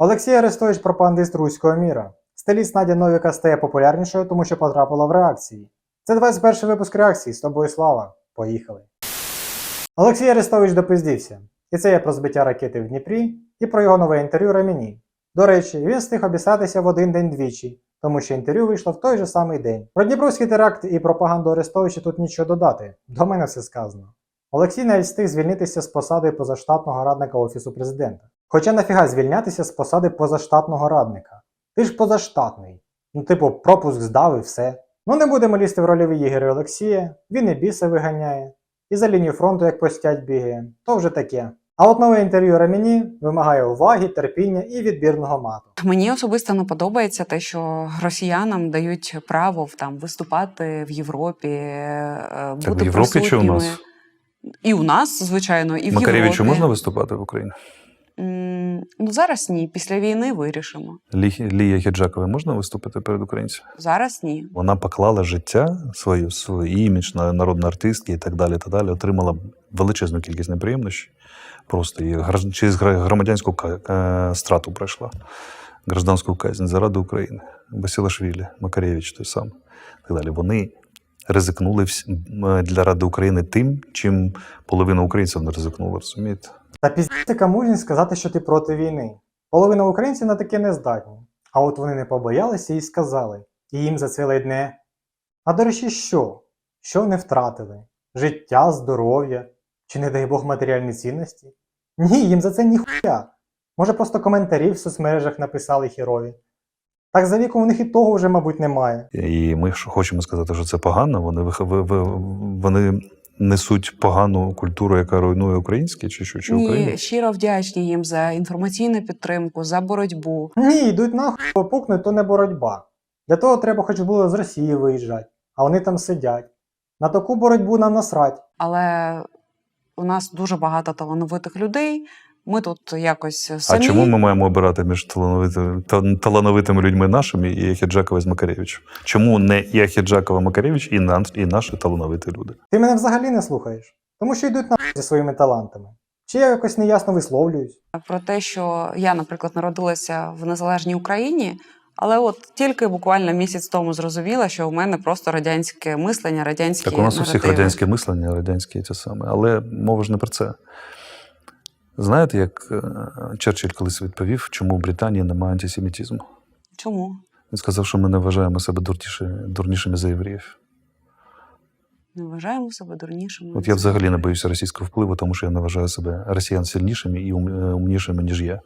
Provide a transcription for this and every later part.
Олексій Арестович пропагандист руського міра. Стиліст Надя Новіка стає популярнішою, тому що потрапила в реакції. Це 21 випуск реакції. З тобою слава. Поїхали. Олексій Арестович допиздівся. І це є про збиття ракети в Дніпрі і про його нове інтерв'ю Ремені. До речі, він встиг обісатися в один день двічі, тому що інтерв'ю вийшло в той же самий день. Про Дніпровський теракт і пропаганду Арестовича тут нічого додати. До мене все сказано. Олексій навіть встиг звільнитися з посади позаштатного радника Офісу президента. Хоча нафіга звільнятися з посади позаштатного радника. Ти ж позаштатний. Ну, типу, пропуск здав і все. Ну не будемо лізти в рольові ігри Олексія, він і біса виганяє, і за лінію фронту як постять бігає, то вже таке. А от нове інтерв'ю Ремені вимагає уваги, терпіння і відбірного мату. Мені особисто не подобається те, що росіянам дають право там виступати в Європі, е, Так в Європі чи у нас? І у нас, звичайно, і в Макаревичу Європі. можна виступати в Україні? Ну зараз ні. Після війни вирішимо. Лі, Лія Хіджакові можна виступити перед українцями? Зараз ні. Вона поклала життя, свою, свій імідж на народної артистки і так далі. так далі. Отримала величезну кількість неприємностей. Просто і через громадянську е, страту пройшла. Гражданську казнь заради України. Басілашвілі, Макаревич той сам. Так далі. Вони ризикнули для ради України тим, чим половина українців не ризикнула, розумієте? Та піздика мужність сказати, що ти проти війни. Половина українців на таке не здатні. А от вони не побоялися і сказали, і їм за це ледне. А до речі, що? Що не втратили? Життя, здоров'я чи, не дай Бог, матеріальні цінності? Ні, їм за це ніхуя. Може, просто коментарі в соцмережах написали хірові. Так за віком у них і того вже, мабуть, немає. І ми хочемо сказати, що це погано. Вони вони несуть погану культуру, яка руйнує українське, чи що, чи Україну. Ні, щиро вдячні їм за інформаційну підтримку, за боротьбу. Ні, йдуть нахуй, попукнуть, то не боротьба. Для того треба хоч було з Росії виїжджати, а вони там сидять. На таку боротьбу нам насрать. Але у нас дуже багато талановитих людей. Ми тут якось самі. А чому ми маємо обирати між талановитими, та- талановитими людьми нашими і Яхіджакова з Макаревичем? Чому не Яхіджакова Макаревич і, на- і наші талановиті люди? Ти мене взагалі не слухаєш, тому що йдуть нахуй зі своїми талантами. Чи я якось неясно висловлююсь? про те, що я, наприклад, народилася в незалежній Україні, але от тільки буквально місяць тому зрозуміла, що у мене просто радянське мислення, радянські Так у нас у всіх радянське мислення, радянське те саме. Але мова ж не про це. Знаєте, як е, Черчилль колись відповів, чому в Британії немає антисемітизму? Чому? Він сказав, що ми не вважаємо себе дурніше, дурнішими за євреїв. Не вважаємо себе дурнішими. От я взагалі не боюся російського впливу, тому що я не вважаю себе росіян сильнішими і е, умнішими, ніж я.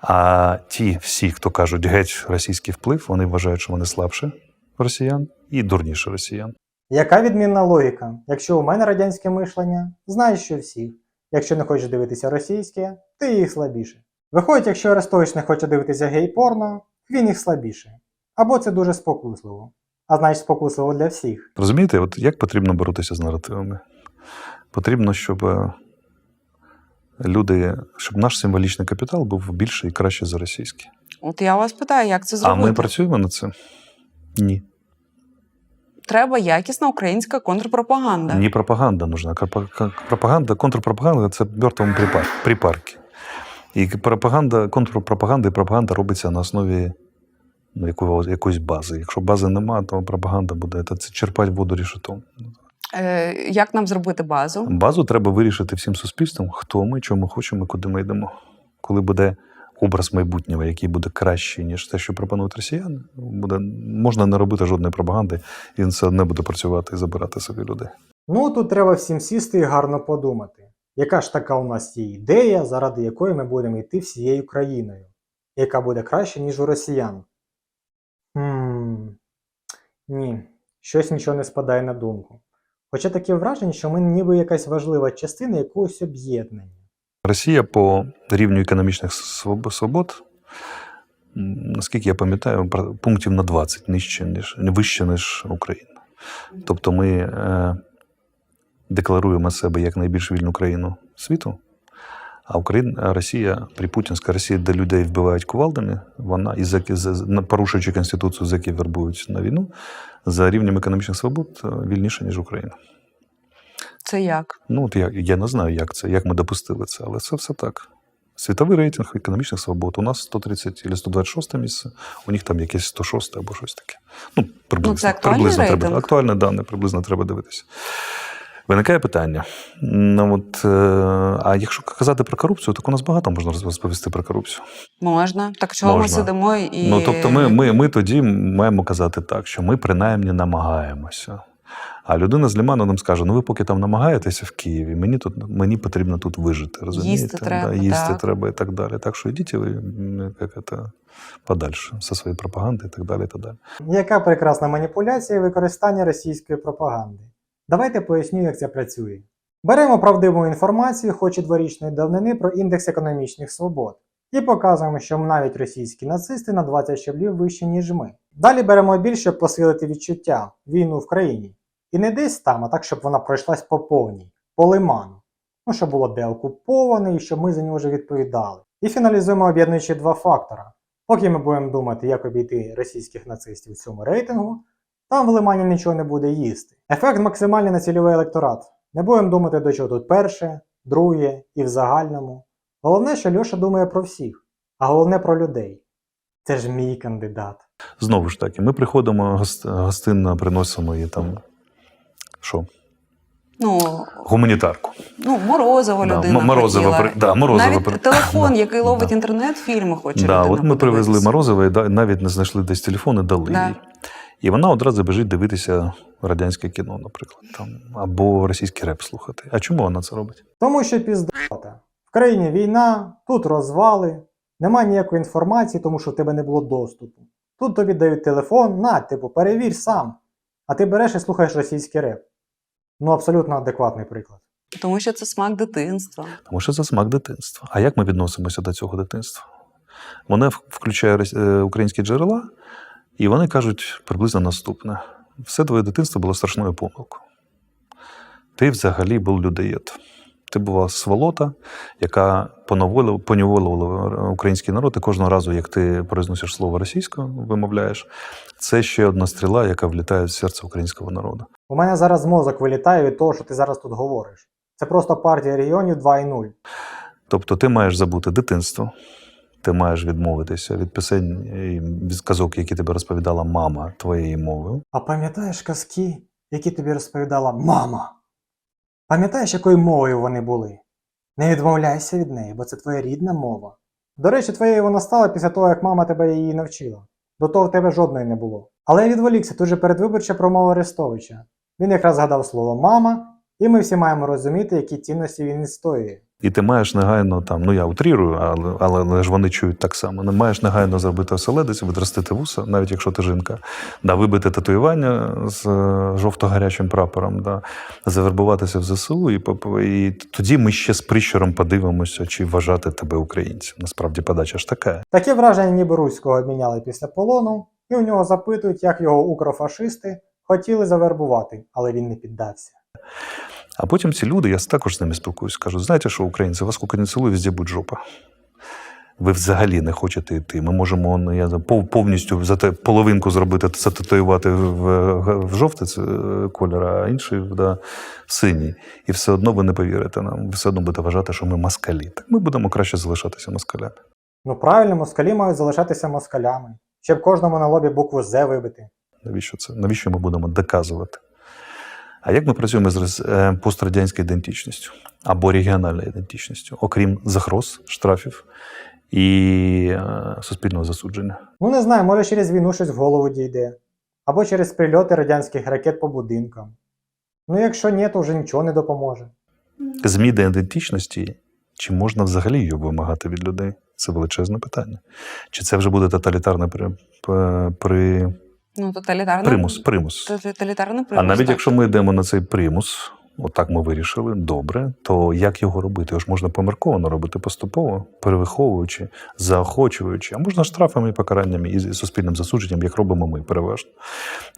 А ті всі, хто кажуть геть російський вплив, вони вважають, що вони слабше росіян і дурніше росіян. Яка відмінна логіка? Якщо у мене радянське мишлення, знаєш, що всіх. Якщо не хочеш дивитися російське, ти їх слабіше. Виходить, якщо Арестович не хоче дивитися гей-порно, він їх слабіше. Або це дуже спокусливо. А значить спокусливо для всіх. Розумієте, от як потрібно боротися з наративами? Потрібно, щоб е, люди, щоб наш символічний капітал був більший і кращий за російський. От я вас питаю, як це А ми працюємо над цим? Ні. Треба якісна українська контрпропаганда. Не пропаганда нужна. Пропаганда, контрпропаганда це мертвому припар, припарки. І пропаганда, контрпропаганда і пропаганда робиться на основі ну, якого, якоїсь бази. Якщо бази немає, то пропаганда буде це черпати воду рішетом. Е, як нам зробити базу? Базу треба вирішити всім суспільством, хто ми, чому хочемо, куди ми йдемо. Коли буде образ майбутнього, який буде кращий, ніж те, що пропонують росіяни, буде, можна не робити жодної пропаганди, і він все одне буде працювати і забирати собі людей. Ну тут треба всім сісти і гарно подумати, яка ж така у нас є ідея, заради якої ми будемо йти всією країною, яка буде краще, ніж у росіян. Хм. Ні, щось нічого не спадає на думку. Хоча таке враження, що ми ніби якась важлива частина якогось об'єднання. Росія по рівню економічних свобод, наскільки я пам'ятаю, пунктів на 20 нижче, ніж вище, ніж Україна. Тобто ми е, декларуємо себе як найбільш вільну країну світу. А Україна, Росія, припутінська Росія, де людей вбивають кувалдами, вона і зеки, порушуючи конституцію, зеки вербують на війну, за рівнем економічних свобод е, вільніша, ніж Україна. Це як? Ну, от я, я не знаю, як це, як ми допустили це, але це все так. Світовий рейтинг економічних свобод. У нас 130 чи 126 місце, у них там якесь 106 або щось таке. Ну, приблизно, Ну, це приблизно треба. Актуальне дане, приблизно треба дивитися. Виникає питання. Ну, от, е, а якщо казати про корупцію, так у нас багато можна розповісти про корупцію. Можна. Так чого ми сидимо і. Ну, тобто, ми, ми, ми тоді маємо казати так, що ми принаймні намагаємося. А людина з Ліману нам скаже: ну ви поки там намагаєтеся в Києві, мені тут мені потрібно тут вижити. Розумієте? треба, да, їсти так. треба і так далі. Так що йдіть ви як это, подальше зі своєю пропагандою і так далі. І так далі. Яка прекрасна маніпуляція і використання російської пропаганди. Давайте поясню, як це працює. Беремо правдиву інформацію, хоч і дворічної давнини, про індекс економічних свобод, і показуємо, що навіть російські нацисти на 20 щаблів вищі, ніж ми. Далі беремо більше, щоб посилити відчуття війну в країні. І не десь там, а так, щоб вона пройшлась по повній, по лиману. Ну, щоб було деокуповане і щоб ми за нього вже відповідали. І фіналізуємо об'єднуючи два фактора. Поки ми будемо думати, як обійти російських нацистів в цьому рейтингу, там в Лимані нічого не буде їсти. Ефект максимальний на цільовий електорат. Не будемо думати, до чого тут перше, друге і в загальному. Головне, що Льоша думає про всіх, а головне про людей. Це ж мій кандидат. Знову ж таки, ми приходимо гостинно, приносимо їй там. Що? Ну, Гуманітарку. ну, морозиво Да, людина. м- морозиво хотіла. при- да, морозиво Навіть при- телефон, який ловить да. інтернет, фільми хоче. Да, от ми привезли морозиво і навіть не знайшли десь телефон і дали Да. їй. І вона одразу біжить дивитися радянське кіно, наприклад, там, або російський реп слухати. А чому вона це робить? Тому що піздата. В країні війна, тут розвали, нема ніякої інформації, тому що в тебе не було доступу. Тут тобі дають телефон, на, типу, перевір сам. А ти береш і слухаєш російський реп. Ну, абсолютно адекватний приклад. Тому що це смак дитинства. Тому що це смак дитинства. А як ми відносимося до цього дитинства? Вона включає е, українські джерела, і вони кажуть приблизно наступне: все твоє дитинство було страшною помилкою. Ти взагалі був людоєд. Ти була сволота, яка поневолила- поневолювала український народ, і кожного разу, як ти произносиш слово російською, вимовляєш, це ще одна стріла, яка влітає в серце українського народу. У мене зараз мозок вилітає від того, що ти зараз тут говориш. Це просто партія регіонів 2.0. Тобто ти маєш забути дитинство, ти маєш відмовитися від пісень і від казок, які тобі розповідала мама твоєю мовою. А пам'ятаєш казки, які тобі розповідала мама? Пам'ятаєш, якою мовою вони були? Не відмовляйся від неї, бо це твоя рідна мова. До речі, твоєю вона стала після того, як мама тебе її навчила. До того в тебе жодної не було. Але я відволікся тут же передвиборча промова Арестовича. Він якраз згадав слово мама, і ми всі маємо розуміти, які цінності він відстоює. І ти маєш негайно там, ну я утрірую, але, але, ж вони чують так само. Не маєш негайно зробити оселедець, відростити вуса, навіть якщо ти жінка, да, вибити татуювання з е, жовто-гарячим прапором, да, завербуватися в ЗСУ, і, і тоді ми ще з прищуром подивимося, чи вважати тебе українцем. Насправді подача ж така. Таке враження, ніби руського обміняли після полону, і у нього запитують, як його укрофашисти хотіли завербувати, але він не піддався. А потім ці люди, я також з ними спілкуюся, кажуть, знаєте що, українці, вас скільки не цілує, везде будь жопа. Ви взагалі не хочете йти. Ми можемо ну, я, повністю за те, половинку зробити, зататуювати в, в, жовтий е, кольор, а інший да, в синій. І все одно ви не повірите нам. Ви все одно будете вважати, що ми москалі. Так ми будемо краще залишатися москалями. Ну правильно, москалі мають залишатися москалями, щоб кожному на лобі букву З вибити. Навіщо це? Навіщо ми будемо доказувати? А як ми працюємо з е, пострадянською ідентичністю або регіональною ідентичністю, окрім загроз, штрафів і е, суспільного засудження? Ну не знаю, може через війну щось в голову дійде. Або через прильоти радянських ракет по будинкам. Ну якщо ні, то вже нічого не допоможе. Зміна ідентичності, чи можна взагалі її вимагати від людей? Це величезне питання. Чи це вже буде тоталітарний при, при, при, Ну, тоталітарний примус? примус? Тоталітарний А навіть так. якщо ми йдемо на цей примус, отак ми вирішили, добре, то як його робити? Його ж можна помірковано робити поступово, перевиховуючи, заохочуючи, а можна штрафами і покараннями і суспільним засудженням, як робимо ми переважно.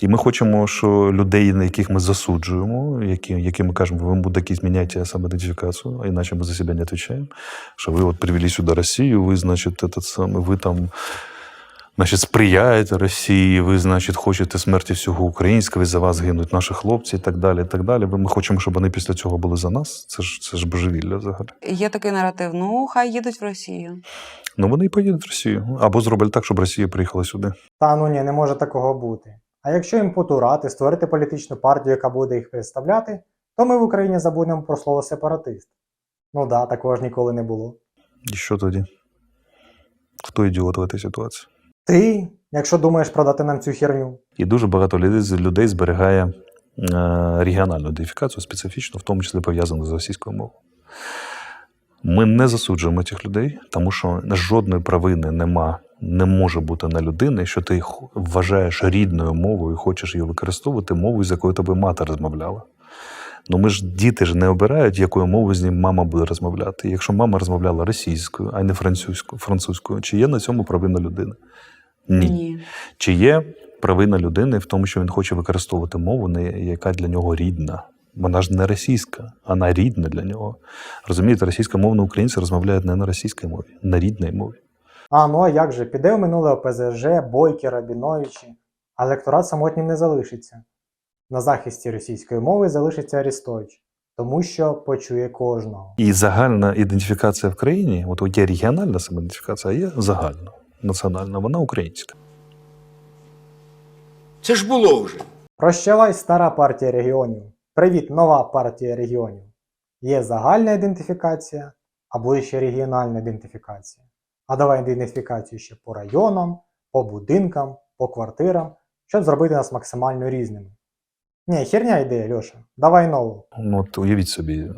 І ми хочемо, що людей, на яких ми засуджуємо, які, які ми кажемо, ви мудаки, зміняйте самоідентифікацію, а іначе ми за себе не відповідаємо, що ви от привели сюди Росію, ви, значить, этот самий, ви там значить, сприяєте Росії, ви, значить, хочете смерті всього українського, і за вас гинуть наші хлопці і так далі. і так далі. Ми хочемо, щоб вони після цього були за нас. Це ж це ж божевілля взагалі. Є такий наратив: ну, хай їдуть в Росію. Ну вони і поїдуть в Росію. Або зроблять так, щоб Росія приїхала сюди. Та ну ні, не може такого бути. А якщо їм потурати, створити політичну партію, яка буде їх представляти, то ми в Україні забудемо про слово сепаратист. Ну да, такого ж ніколи не було. І що тоді? Хто ідіот в цій ситуації? Ти, якщо думаєш продати нам цю херню, І дуже багато людей, зберігає е, регіональну ідентифікацію, специфічну, в тому числі пов'язану з російською мовою. Ми не засуджуємо цих людей, тому що жодної провини нема, не може бути на людини, що ти вважаєш рідною мовою і хочеш її використовувати мовою, з якою тобі мати розмовляла. Ну ми ж діти ж не обирають, якою мовою з ним мама буде розмовляти. Якщо мама розмовляла російською, а не французькою, французькою, чи є на цьому провина людини? Ні. Чи є провина людини в тому, що він хоче використовувати мову, не- яка для нього рідна? Вона ж не російська, вона рідна для нього. Розумієте, російськомовні українці розмовляють не на російській мові, на рідній мові. а ну а як же, піде у минуле ОПЗЖ, Бойки, Рабіновичі, а електорат самотнім не залишиться. На захисті російської мови залишиться Арістович, тому що почує кожного. І загальна ідентифікація в країні, от є регіональна самоідентифікація, а є загальна, національна, вона українська. Це ж було вже. Прощавай, стара партія регіонів. Привіт, нова партія регіонів. Є загальна ідентифікація, а буде ще регіональна ідентифікація. А давай ідентифікацію ще по районам, по будинкам, по квартирам, щоб зробити нас максимально різними. Ні, херня ідея, Льоша. Давай нову. Ну, от уявіть собі,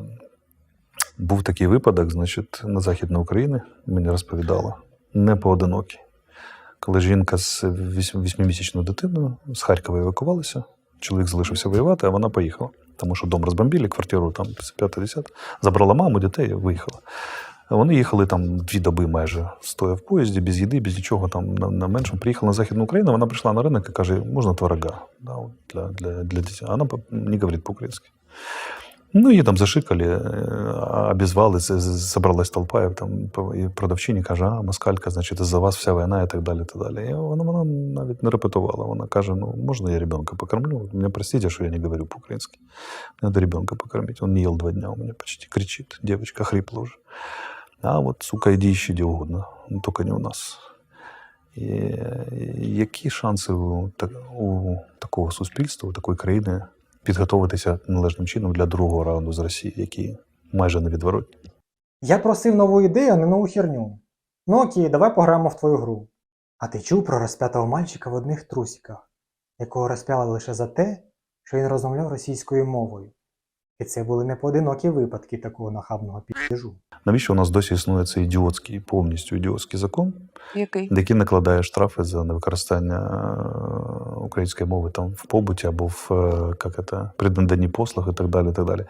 був такий випадок, значить, на Західній Україні, мені розповідала, не поодинокі. Коли жінка з вісьм- восьмимісячною дитиною з Харкова евакувалася, чоловік залишився воювати, а вона поїхала. Тому що дом розбомбили, квартиру там 5-10, забрала маму, дітей і виїхала. Вони їхали там дві доби майже стоя в поїзді, без їди, без нічого там на, на меншому. Приїхала на Західну Україну, вона прийшла на ринок і каже, можна творога да, для, для, для дітей. А Вона не говорить по-українськи. Ну, її там зашикали, э, обізвали, собралась толпа, і там і продавчині каже, а москалька, значить, за вас вся війна і так далі. Так далі. І вона, вона навіть не репетувала. Вона каже: ну, можна я ребенка покормлю? Мене простите, що я не говорю по-українськи. Надо ребенка покормить. Он не ел два дня у меня почти. Кричит. Девочка хрипла уже. А от, сука, іди ще де угодно. Ну, тільки не у нас. І, які шанси у, у такого суспільства, у такої країни підготуватися належним чином для другого раунду з Росії, який майже невідворотні? Я просив нову ідею, а не нову херню. Ну окей, давай пограємо в твою гру. А ти чув про розп'ятого мальчика в одних трусіках, якого розп'яли лише за те, що він розмовляв російською мовою. І це були не поодинокі випадки такого нахабного підіжу. Навіщо у нас досі існує цей ідіотський, повністю ідіотський закон, Який? який накладає штрафи за невикористання е, української мови там в побуті або в е, як це, при наданні послуг і так далі. І так далі.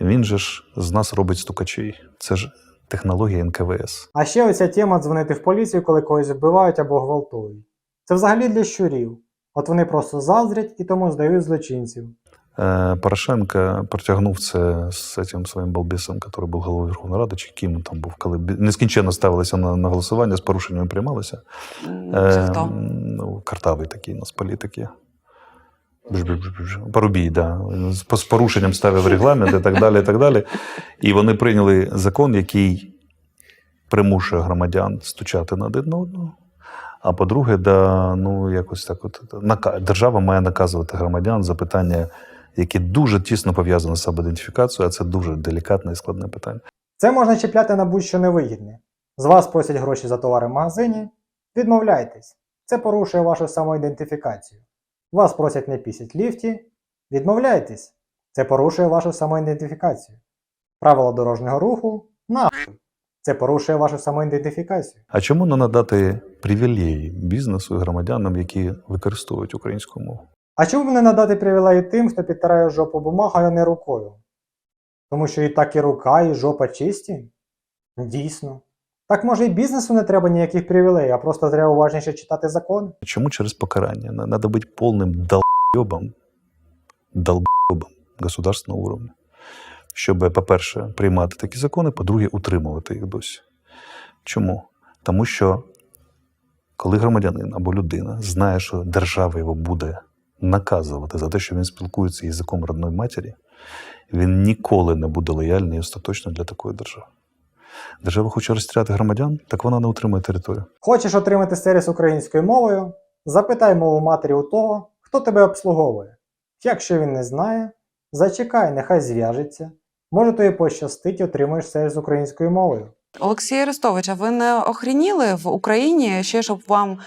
Він же ж з нас робить стукачей. Це ж технологія НКВС. А ще оця тема дзвонити в поліцію, коли когось вбивають або гвалтують. Це взагалі для щурів. От вони просто заздрять і тому здають злочинців. Е, Порошенко протягнув це з цим своїм балбісом, який був головою Верховної Ради, чи ким там був, коли нескінченно ставилися на, на голосування, з порушеннями приймалися. Це Е, хто? ну, картавий такий у нас політик є. Парубій, да. З з порушенням ставив регламент і так далі. І так далі. І вони прийняли закон, який примушує громадян стучати на один на одного. А по-друге, да, ну, якось так от, держава має наказувати громадян за питання, які дуже тісно пов'язані з самоідентифікацією, а це дуже делікатне і складне питання. Це можна чіпляти на будь-що невигідне. З вас просять гроші за товари в магазині. Відмовляйтесь. Це порушує вашу самоідентифікацію. Вас просять не пісять ліфті. Відмовляйтесь. Це порушує вашу самоідентифікацію. Правила дорожнього руху нахуй. Це порушує вашу самоідентифікацію. А чому не надати привілеї бізнесу і громадянам, які використовують українську мову? А чому б не надати привілеї тим, хто підтирає жопу бумагою, а не рукою? Тому що і так і рука, і жопа чисті? Дійсно. Так може і бізнесу не треба ніяких привілеїв, а просто треба уважніше читати закони. Чому через покарання? На- Надо бути повним долбойобом, долбойобом государственного уровня. Щоб, по-перше, приймати такі закони, по-друге, утримувати їх досі. Чому? Тому що Коли громадянин або людина знає, що держава його буде наказувати за те, що він спілкується язиком родної матері, він ніколи не буде лояльний і остаточно для такої держави. Держава хоче розстріляти громадян, так вона не утримує територію. Хочеш отримати сервіс українською мовою? Запитай мову матері у того, хто тебе обслуговує. Якщо він не знає, зачекай, нехай зв'яжеться. Може тобі пощастить отримаєш сервіс українською мовою. Олексій Арестович, а ви не охреніли в Україні ще, щоб вам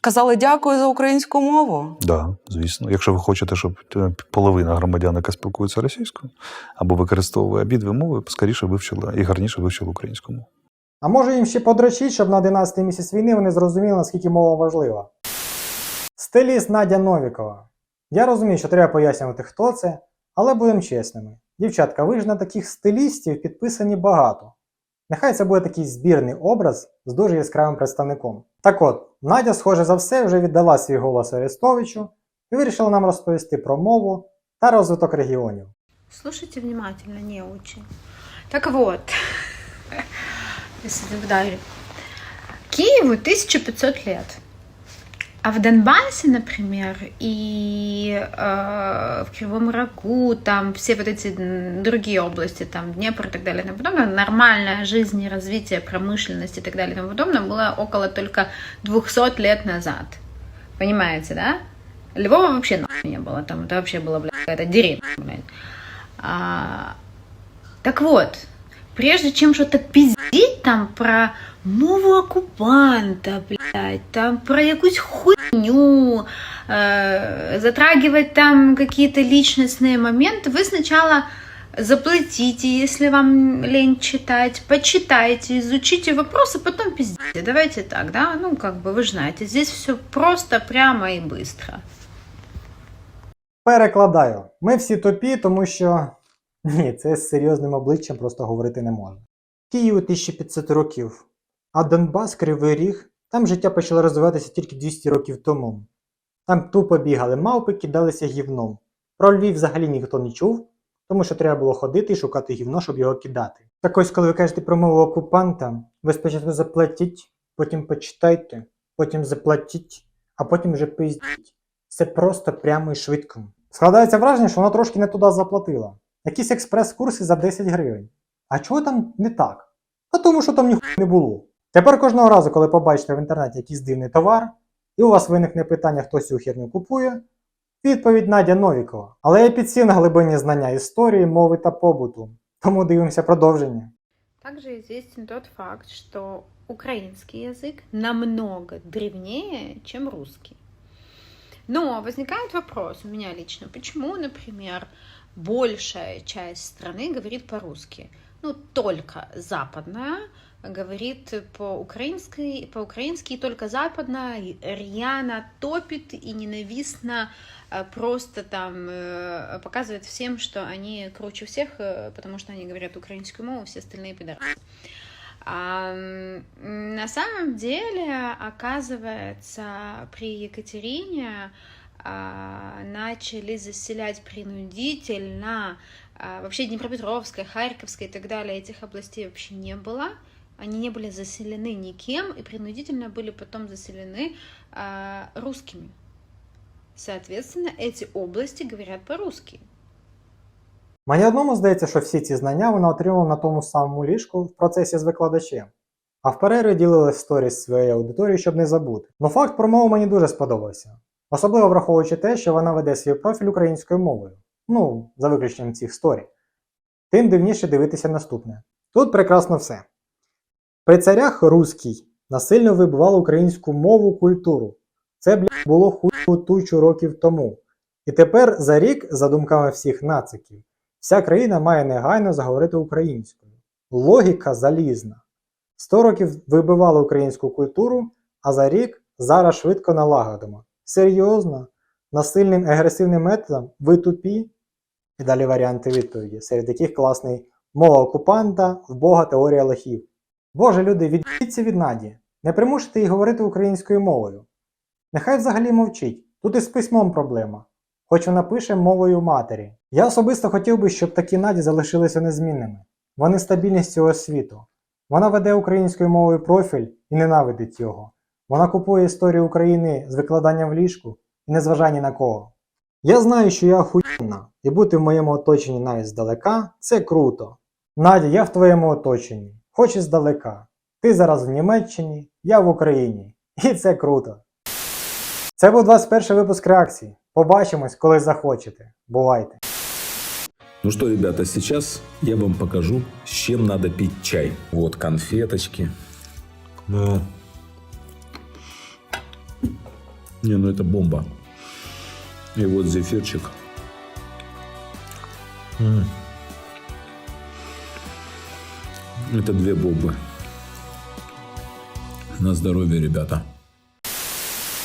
казали дякую за українську мову? Да, звісно. Якщо ви хочете, щоб е, половина громадян, яка спілкується російською або використовує обидві мови, скоріше вивчила і гарніше вивчила українську мову. А може їм ще подрочить, щоб на 11-й місяць війни вони зрозуміли, наскільки мова важлива. Стиліст Надя Новікова. Я розумію, що треба пояснювати, хто це, але будемо чесними. Дівчатка, ви ж на таких стилістів підписані багато. Нехай це буде такий збірний образ з дуже яскравим представником. Так от, Надя, схоже за все, вже віддала свій голос Арестовичу і вирішила нам розповісти про мову та розвиток регіонів. Слушайте внимательно, не очень. Так вот, если. Киеву 1500 лет. А в Донбассе, например, и э, в Кривом Рогу, там все вот эти другие области, там Днепр и так далее и тому подобное, нормальная жизнь и развитие промышленности и так далее и тому подобное было около только 200 лет назад. Понимаете, да? Львова вообще нахуй не было, там это вообще было, блядь, какая-то деревня, блядь. А, так вот, прежде чем что-то пиздить там про мову оккупанта, блядь, там про якусь хуйню, э, затрагивать там какие-то личностные моменты, вы сначала заплатите, если вам лень читать, почитайте, изучите вопросы, потом пиздите. Давайте так, да? Ну, как бы вы же знаете, здесь все просто, прямо и быстро. Перекладаю. Ми всі тупі, тому що ні, це з серйозним обличчям просто говорити не можна. Києву 1500 років, а Донбас, Кривий Ріг, там життя почало розвиватися тільки 200 років тому. Там тупо бігали мавпи, кидалися гівном. Про Львів взагалі ніхто не чув, тому що треба було ходити і шукати гівно, щоб його кидати. Так ось, коли ви кажете про мову окупанта, ви спочатку заплатіть, потім почитайте, потім заплатіть, а потім вже пиздіть. Це просто прямо і швидко. Складається враження, що вона трошки не туди заплатила. Якісь експрес-курси за 10 гривень. А чого там не так? А тому, що там ніхуя не було. Тепер кожного разу, коли побачите в інтернеті якийсь дивний товар, і у вас виникне питання, хто цю херню купує, відповідь Надя Новікова. Але я підсів на глибинні знання історії, мови та побуту. Тому дивимося продовження. Также известен тот факт, что украинский язык намного древнее, чем русский. Но возникает вопрос у меня лично, почему, например, большая часть страны говорит по-русски? Ну, только западная говорит по-украински, по-украински и только западная рьяно топит и ненавистно э, просто там э, показывает всем, что они круче всех, э, потому что они говорят украинскую мову, все остальные пидорасы. А, м, на самом деле, оказывается, при Екатерине а, начали заселять принудительно. А, вообще Днепропетровская, Харьковская и так далее, этих областей вообще не было. Они не были заселены никем и принудительно были потом заселены а, русскими. Соответственно, эти области говорят по-русски. Мені одному здається, що всі ці знання вона отримала на тому самому ліжку в процесі з викладачем. А в перерві ділилась сторіс зі своєю аудиторією, щоб не забути. Но факт про мову мені дуже сподобався. Особливо враховуючи те, що вона веде свій профіль українською мовою. Ну, за виключенням цих сторій. Тим дивніше дивитися наступне. Тут прекрасно все. При царях руський насильно вибивали українську мову культуру. Це, блядь, було хуйку тучу років тому. І тепер за рік, за думками всіх нациків, Вся країна має негайно заговорити українською. Логіка залізна. Сто років вибивали українську культуру, а за рік зараз швидко налагодимо. Серйозно, насильним агресивним методом ви тупі? І далі варіанти відповіді, серед яких класний мова окупанта, вбога теорія лохів. Боже, люди, відійдіться від Наді, не примушуйте її говорити українською мовою. Нехай взагалі мовчить, тут і з письмом проблема хоч вона пише мовою матері. Я особисто хотів би, щоб такі наді залишилися незмінними. Вони стабільність цього світу. Вона веде українською мовою профіль і ненавидить його. Вона купує історію України з викладанням в ліжку і не зважає ні на кого. Я знаю, що я охуєнна, і бути в моєму оточенні навіть здалека це круто. Надя, я в твоєму оточенні, хоч і здалека. Ти зараз в Німеччині, я в Україні. І це круто. Це був 21 випуск реакції. Побачимось, коли захочете. Бувайте! Ну что, ребята, сейчас я вам покажу, с чем надо пить чай. Вот конфеточки. Ну. Не, ну это бомба. И вот зефирчик. Это две бомбы. На здоровье, ребята.